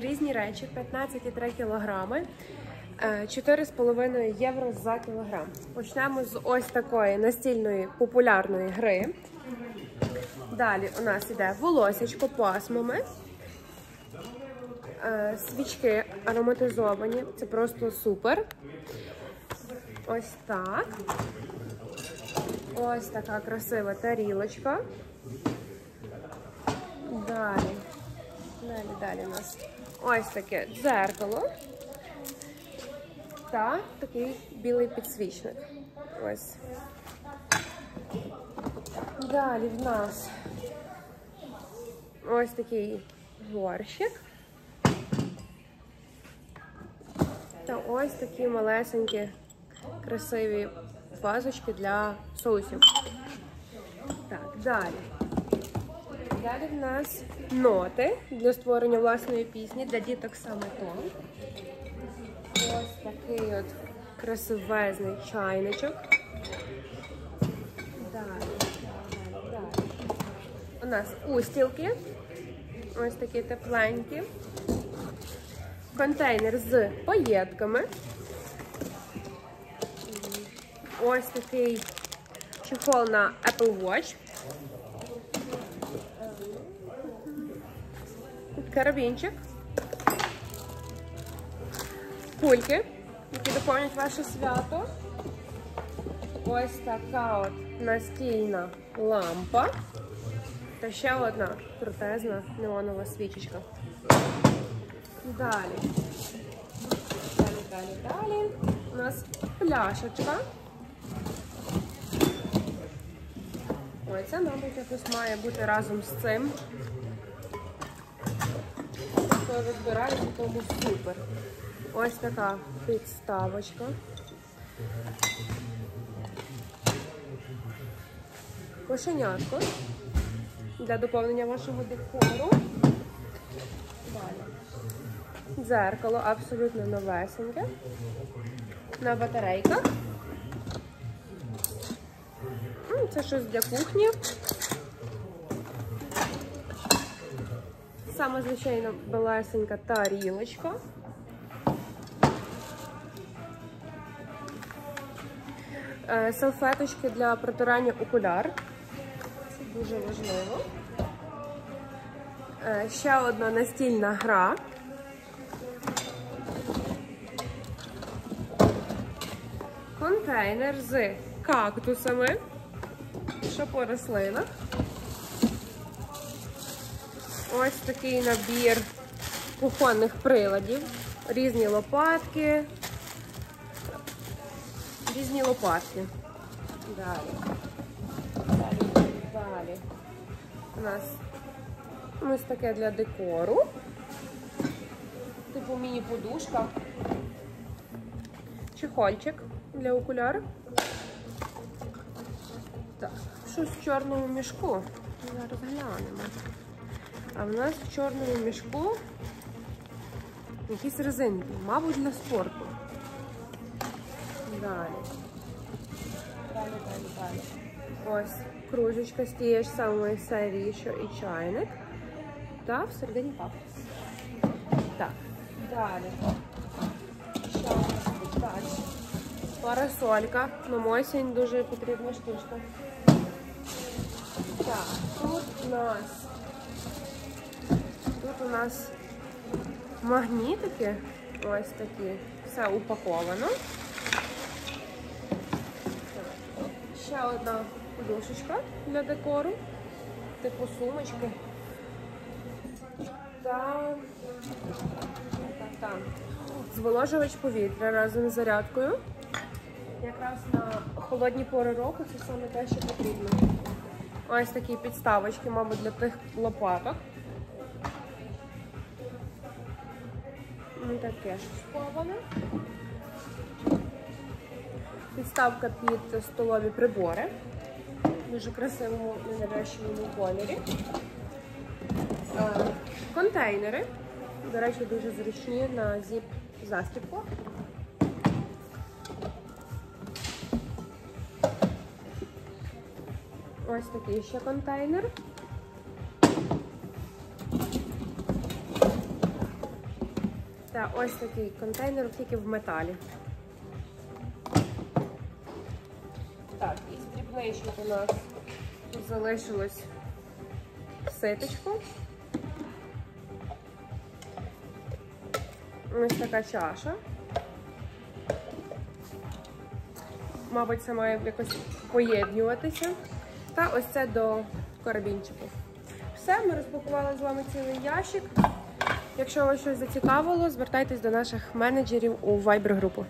різні речі 15,3 кілограми. е, 4,5 євро за кілограм. Почнемо з ось такої настільної популярної гри. Далі у нас іде волосечко пасмами. Е, Свічки ароматизовані. Це просто супер. Ось так. Ось така красива тарілочка. Далі. Далі, далі у нас ось таке дзеркало. Та такий білий підсвічник. Ось. Далі в нас ось такий горщик. Та ось такі малесенькі красиві вазочки для соусів. Так, далі. Далі в нас ноти для створення власної пісні, для діток саме то. Ось такий от красивезний чайничок. Далі, далі. У нас устілки. Ось такі тепленькі. Контейнер з паєтками. Ось такий чехол на Apple Watch. Карабінчик. Кульки, які доповнять ваше свято. Ось така от настільна лампа. Та ще одна крутезна неонова свічечка. Далі. Далі, далі, далі. У нас пляшечка. Ой, це, мабуть, якось має бути разом з цим. Хто розбирається, тому супер. Ось така підставочка. Кошенятко для доповнення вашого декору. Далі. Дзеркало абсолютно новесеньке. На батарейках. Це щось для кухні. Саме звичайно белесенька тарілочка. Е, Салфеточки для протирання окуляр. Це дуже важливо. Е, Ще одна настільна гра. Контейнер з кактусами, що по рослинах. Ось такий набір кухонних приладів, різні лопатки, різні лопатки. Далі. Далі, далі. У нас ось таке для декору. Типу міні-подушка. Чехольчик для окуляр. Так, щось в чорному мішку. Зараз глянемо. А в нас в чорному мішку якісь резинки, мабуть, для спорту. Далі. Далі, далі, далі. Ось кружечка з тієї ж самої серії, що і чайник. Та всередині кактус. Так, далі. Тут далі? Парасолька. Нам осінь дуже потрібна штучка. Так, тут у нас у нас магнітики, ось такі, все упаковано. Ще одна подушечка для декору, типу сумочки. Та так. зволожувач повітря разом з зарядкою. Якраз на холодні пори року це саме те, що потрібно. Ось такі підставочки, мабуть, для тих лопаток. Таке ж сховане. Підставка під столові прибори. Дуже красивому нерощеному кольорі. Е, Контейнери. До речі, дуже зручні на зіп застібку. Ось такий ще контейнер. Та ось такий контейнер тільки в металі. Так, із дрібничок у нас тут залишилось ситочку. Ось така чаша. Мабуть, це має якось поєднюватися. Та ось це до карабінчику. Все, ми розпакували з вами цілий ящик. Якщо вас щось зацікавило, звертайтесь до наших менеджерів у Viber групу.